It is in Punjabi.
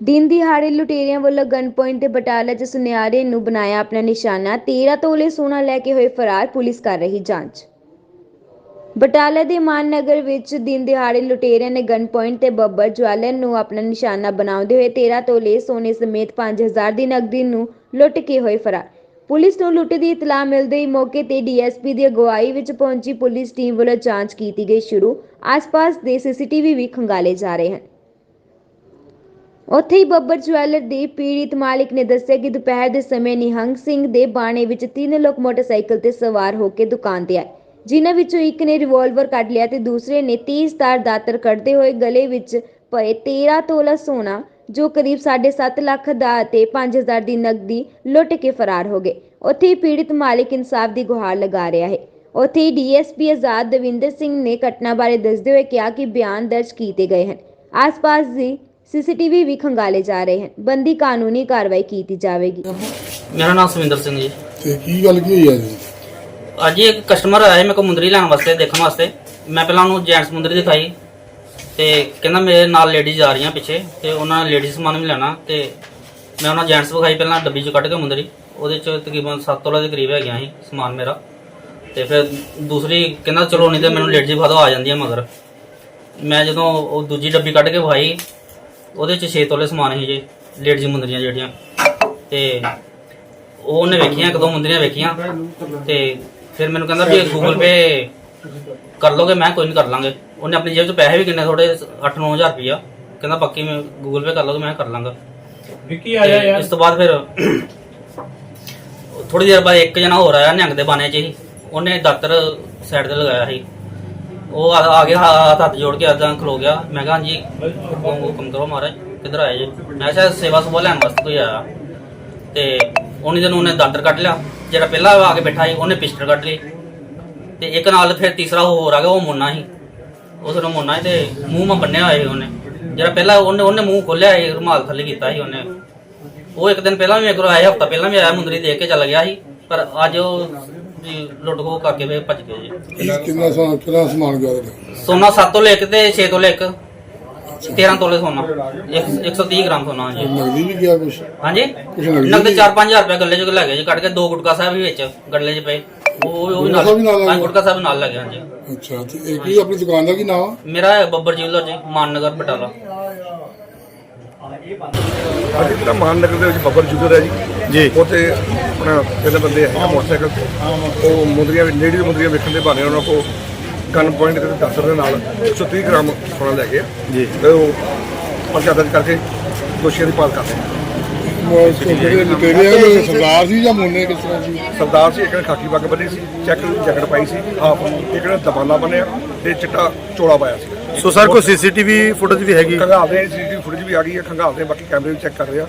ਦਿਨ ਦਿਹਾੜੇ ਲੁਟੇਰਿਆਂ ਵੱਲੋਂ ਗਨ ਪੁਆਇੰਟ ਤੇ ਬਟਾਲਾ 'ਚ ਸੁਨਿਆਰੇ ਨੂੰ ਬਣਾਇਆ ਆਪਣਾ ਨਿਸ਼ਾਨਾ। 13 ਤੋਲੇ ਸੋਨਾ ਲੈ ਕੇ ਹੋਏ ਫਰਾਰ, ਪੁਲਿਸ ਕਰ ਰਹੀ ਜਾਂਚ। ਬਟਾਲਾ ਦੇ ਮਾਨ ਵਿੱਚ ਦਿਨ ਦਿਹਾੜੇ ਲੁਟੇਰਿਆਂ ਨੇ ਗਨ ਪੁਆਇੰਟ ਤੇ ਬੱਬਰ ਜਵਾਲਨ ਨੂੰ ਆਪਣਾ ਨਿਸ਼ਾਨਾ ਬਣਾਉਂਦੇ ਹੋਏ 13 ਤੋਲੇ ਸੋਨੇ ਸਮੇਤ 5000 ਦੀ ਨਕਦੀ ਨੂੰ ਲੁੱਟ ਕੇ ਹੋਏ ਫਰਾਰ। ਪੁਲਿਸ ਨੂੰ ਲੁੱਟ ਦੀ ਇਤਲਾਹ ਮਿਲਦੇ ਹੀ ਮੌਕੇ ਤੇ ਡੀਐਸਪੀ ਦੀ ਅਗਵਾਈ ਵਿੱਚ ਪਹੁੰਚੀ ਪੁਲਿਸ ਟੀਮ ਵੱਲੋਂ ਜਾਂਚ ਕੀਤੀ ਗਈ ਸ਼ੁਰੂ। ਆਸ-ਪਾਸ ਦੇ ਸੀਸੀਟੀਵੀ ਵੀ ਖੰਗਾਲੇ ਜਾ ਰਹੇ ਹਨ। ਉੱਥੇ ਹੀ ਬੱਬਰ ਜਵੈਲਰ ਦੇ ਪੀੜਿਤ ਮਾਲਿਕ ਨੇ ਦੱਸਿਆ ਕਿ ਦੁਪਹਿਰ ਦੇ ਸਮੇਂ ਨਿਹੰਗ ਸਿੰਘ ਦੇ ਬਾਣੇ ਵਿੱਚ ਤਿੰਨ ਲੋਕ ਮੋਟਰਸਾਈਕਲ ਤੇ ਸਵਾਰ ਹੋ ਕੇ ਦੁਕਾਨ ਤੇ ਆਏ। ਜਿਨ੍ਹਾਂ ਵਿੱਚੋਂ ਇੱਕ ਨੇ ਰਿਵਾਲਵਰ ਕੱਢ ਲਿਆ ਤੇ ਦੂਸਰੇ ਨੇ ਤੇਜ਼ਧਾਰ ਦਾਤਰ ਕੱਢਦੇ ਹੋਏ ਗਲੇ ਵਿੱਚ ਪਏ 13 ਤੋਲਾ ਸੋਨਾ, ਜੋ ਕਰੀਬ 7.5 ਲੱਖ ਦਾ ਅਤੇ 5000 ਦੀ ਨਕਦੀ ਲੁੱਟ ਕੇ ਫਰਾਰ ਹੋ ਗਏ। ਉੱਥੇ ਹੀ ਪੀੜਿਤ ਮਾਲਿਕ ਇਨਸਾਫ ਦੀ ਗੁਹਾਰ ਲਗਾ ਰਿਹਾ ਹੈ। ਉੱਥੇ ਹੀ ਡੀਐਸਪੀ ਆਜ਼ਾਦ ਦਵਿੰਦਰ ਸਿੰਘ ਨੇ ਘਟਨਾ ਬਾਰੇ ਦੱਸਦੇ ਹੋਏ ਕਿਹਾ ਕਿ ਬਿਆਨ ਦਰਜ ਕੀਤੇ ਗਏ ਹਨ। ਆਸ-ਪਾਸ ਦੀ ਸੀਸੀਟੀਵੀ ਵੀ ਖੰਗਾਲੇ ਜਾ ਰਹੇ ਹਨ। ਬੰਦੀ ਕਾਨੂੰਨੀ ਕਾਰਵਾਈ ਕੀਤੀ ਜਾਵੇਗੀ। ਮੇਰਾ ਨਾਮ ਸਵਿੰਦਰ ਸਿੰਘ ਜੀ। ਤੇ ਕੀ ਗੱਲ ਕੀ ਹੋਈ ਆ ਜੀ? ਅੱਜ ਇੱਕ ਕਸਟਮਰ ਆਇਆ ਮੇਰੇ ਕੋਲ ਮੁੰਦਰੀ ਲੈਣ ਵਾਸਤੇ ਦੇਖਣ ਵਾਸਤੇ। ਮੈਂ ਪਹਿਲਾਂ ਉਹਨੂੰ ਜੈਂਟਸ ਮੁੰਦਰੀ ਦਿਖਾਈ ਤੇ ਕਹਿੰਦਾ ਮੇਰੇ ਨਾਲ ਲੇਡੀਜ਼ ਆ ਰਹੀਆਂ ਪਿੱਛੇ ਤੇ ਉਹਨਾਂ ਨੇ ਲੇਡੀਜ਼ ਸਮਾਨ ਵੀ ਲੈਣਾ ਤੇ ਮੈਂ ਉਹਨਾਂ ਜੈਂਟਸ ਵਿਖਾਈ ਪਹਿਲਾਂ ਡੱਬੀ ਚੋਂ ਕੱਢ ਕੇ ਮੁੰਦਰੀ। ਉਹਦੇ ਚ ਤਕਰੀਬਨ 7 ਤੋਲੇ ਦੇ ਕਰੀਬ ਹੈਗੀਆਂ ਸੀ ਸਮਾਨ ਮੇਰਾ। ਤੇ ਫਿਰ ਦੂਸਰੀ ਕਹਿੰਦਾ ਚਲੋ ਨਹੀਂ ਤੇ ਮੈਨੂੰ ਲੇਡੀਜ਼ ਵਿਖਾ ਦਿਓ ਆ ਜਾਂਦੀਆਂ ਮਗਰ। ਮੈਂ ਜਦੋਂ ਉਹ ਦੂਜੀ ਡੱਬੀ ਕੱਢ ਕੇ ਵਿਖਾਈ ਉਹਦੇ ਚ 6 ਤੋਲੇ ਸਮਾਨ ਸੀ ਜੀ ਲੇਡੀਜ਼ ਮੁੰਦਰੀਆਂ ਜਿਹੜੀਆਂ। ਤੇ ਉਹ ਉਹਨੇ ਵੇਖੀਆਂ ਇੱਕ ਦੋ ਮੁੰਦਰੀਆਂ ਵੇਖੀਆਂ। ਤੇ ਫਿਰ ਮੈਨੂੰ ਕਹਿੰਦਾ ਵੀ ਗੂਗਲ ਪੇ ਕਰ ਲੋਗੇ ਮੈਂ ਕੋਈ ਨਹੀਂ ਕਰ ਲਾਂਗੇ। ਉਹਨੇ ਆਪਣੀ ਜੇਬ 'ਚ ਪੈਸੇ ਵੀ ਕਿੰਨੇ ਥੋੜੇ 8-9000 ਰੁਪਇਆ ਕਹਿੰਦਾ ਬਾਕੀ ਮੈਂ ਗੂਗਲ ਪੇ ਕਰ ਲੋਗੇ ਮੈਂ ਕਰ ਲਾਂਗਾ। ਵਿੱਕੀ ਆ ਜਾ ਤੇ ਯਾਰ। ਇਸ ਤੋਂ ਬਾਅਦ ਫਿਰ ਥੋੜੀ ਦੇਰ ਬਾਅਦ ਇੱਕ ਜਣਾ ਹੋਰ ਆਇਆ ਨਿਹੰਗ ਦੇ ਬਾਣੇ 'ਚ ਹੀ। ਉਹਨੇ ਦਾਤਰ ਸਾਈਡ ਤੇ ਲਗਾਇਆ ਸੀ। ਉਹ ਆ ਆ ਗਿਆ ਹੱਥ ਹੱਥ ਜੋੜ ਕੇ ਏਦਾਂ ਖਲੋ ਗਿਆ। ਮੈਂ ਕਿਹਾ, ਹਾਂਜੀ, ਹੁਕਮ ਹੁਕਮ ਕਰੋ ਮਹਾਰਾਜ, ਕਿੱਧਰ ਆਏ ਜੇ? ਮੈਂ ਕਿਹਾ ਸੇਵਾ ਸੁਭਾ ਲੈਣ ਵਾਸਤੇ ਕੋਈ ਆਇਆ। ਤੇ ਉਹਨੇ ਦਿਨ ਉਹਨੇ ਦਾਦਰ ਕੱਢ ਲਿਆ, ਜਿਹੜਾ ਪਹਿਲਾਂ ਆ ਕੇ ਬੈਠਾ ਸੀ, ਉਹਨੇ ਪਿਸਟਲ ਕੱਢ ਲਈ ਤੇ ਇੱਕ ਨਾਲ ਫਿਰ ਤੀਸਰਾ ਹੋਰ ਆ ਗਿਆ, ਉਹ ਮੁੰਨਾ ਸੀ। ਉਸ ਨੂੰ ਮੁੰਨਾ ਸੀ ਤੇ ਮੂੰਹ ਮਾ ਬੰਨਿਆ ਹੋਇਆ ਸੀ ਉਹਨੇ। ਜਿਹੜਾ ਪਹਿਲਾਂ ਉਹਨੇ ਉਹਨੇ ਮੂੰਹ ਖੋਲਿਆ ਸੀ, ਰੁਮਾਲ ਥੱਲੇ ਕੀਤਾ ਸੀ ਉਹਨੇ। ਉਹ ਇੱਕ ਦਿਨ ਪਹਿਲਾਂ ਵੀ ਮੇਰੇ ਕੋਲ ਆਇਆ, ਹਫਤਾ ਪਹਿਲਾਂ ਵੀ ਆਇਆ, ਮੁੰਦਰੀ ਦੇਖ ਕੇ ਚੱਲ ਗਿਆ ਸੀ। ਪਰ ਅੱਜ ਉਹ ਜੀ ਲੁੱਟ ਖੋਹ ਕਰਕੇ ਫੇਰ ਭੱਜ ਗਏ ਜੀ। ਕੀ ਕਿੰਨਾ ਸਮਾਨ ਕਿੰਨਾ ਸਮਾਨ ਗਿਆ ਤੁਹਾਡਾ? ਸੋਨਾ 7 ਤੋਂ ਲੈ ਕੇ ਤੇ 6 ਤੋਂ ਲੈ ਕੇ 13 ਤੋਲੇ ਸੋਨਾ। ਇੱਕ- 130 ਗ੍ਰਾਮ ਸੋਨਾ ਜੀ ਨਗਦੀ ਵੀ ਗਿਆ ਕੁਛ? ਹਾਂਜੀ। ਕੁਛ ਨਗਦੀ ਨਗਦ ਵੀ- 4-5000 ਰੁਪਏ ਗੱਲੇ ਚ ਲੈ ਗਏ ਜੀ ਕੱਢ ਕੇ ਦੋ ਗੁਟਕਾ ਸਾਹਿਬ ਵੀ ਵਿੱਚ ਗੱਲੇ ਚ ਪਏ। ਉਹ ਉਹ ਵੀ ਗੁਟਕਾ ਵੀ ਨਾਲ ਨਾਲ ਲੈ ਗਏ? ਗੁਟਕਾ ਸਾਹਿਬ ਨਾਲ ਲੱਗੇ ਹਾਂਜੀ। ਅੱਛਾ ਤੇ ਇਹ ਕੀ ਆਪਣੀ ਦੁਕਾਨ ਦਾ ਕੀ ਨਾਮ ਆ? ਮੇਰਾ ਹੈ ਬੱਬਰ ਜਿਵਲਰ ਜੀ ਮਾਨਨਗਰ ਬਟਾਲਾ। ਅੱਜ ਜਿਹੜਾ ਮਾਨ ਨਗਰ ਦੇ ਵਿੱਚ ਬੱਬਰ ਜੁਗਰ ਹੈ ਜੀ? ਜੀ। ਉੱਥੇ ਆਪਣਾ ਤਿੰਨ ਬੰਦੇ ਹੈ ਮੋਟਰਸਾਈਕਲ ਤੇ ਉਹ ਮੁੰਦਰੀਆਂ ਲੇਡੀਜ਼ ਮੁੰਦਰੀਆਂ ਵੇਖਣ ਦੇ ਬਹਾਨੇ ਉਹਨਾਂ ਕੋਲ ਗਨ ਪੁਆਇੰਟ ਤੇ ਦਾਤਰ ਦੇ ਨਾਲ 130 ਗ੍ਰਾਮ ਸੋਨਾ ਲੈ ਗਏ ਜੀ। ਤੇ ਉਹ ਪਰਚਾ ਦਰਜ ਕਰਕੇ ਦੋਸ਼ੀਆਂ ਦੀ ਭਾਲ ਕਰਦੇ ਆ। ਜਿਹੜੇ ਲੁਟੇਰੇ ਸਰਦਾਰ ਸੀ ਜਾਂ ਮੋਨੇ ਕਿਸ ਤਰ੍ਹਾਂ ਸੀ? ਸਰਦਾਰ ਸੀ ਇੱਕ ਨੇ ਖਾਕੀ ਪੱਗ ਬੰਨੀ ਸੀ ਚੈੱਕ ਜੈਕਟ ਪਾਈ ਸੀ ਹਾਫ ਇੱਕ ਨੇ ਦਬਾਨਾ ਬੰਨਿਆ ਤੇ ਚਿੱਟਾ ਚੋਲਾ ਪਾਇਆ ਸੀ। ਸੋ ਸਰ ਕੋਈ ਸੀਸੀਟੀਵੀ ਫੁਟੇਜ ਵੀ ਹੈਗੀ? ਖੰਗਾਲਦੇ ਸੀਸੀਟੀਵੀ ਫੁਟੇਜ ਵੀ ਆ ਗਈ ਹੈ ਖੰਗਾਲਦੇ ਬਾਕੀ ਕੈਮਰੇ ਵੀ ਚੈੱਕ ਕਰ ਰਹੇ ਆ।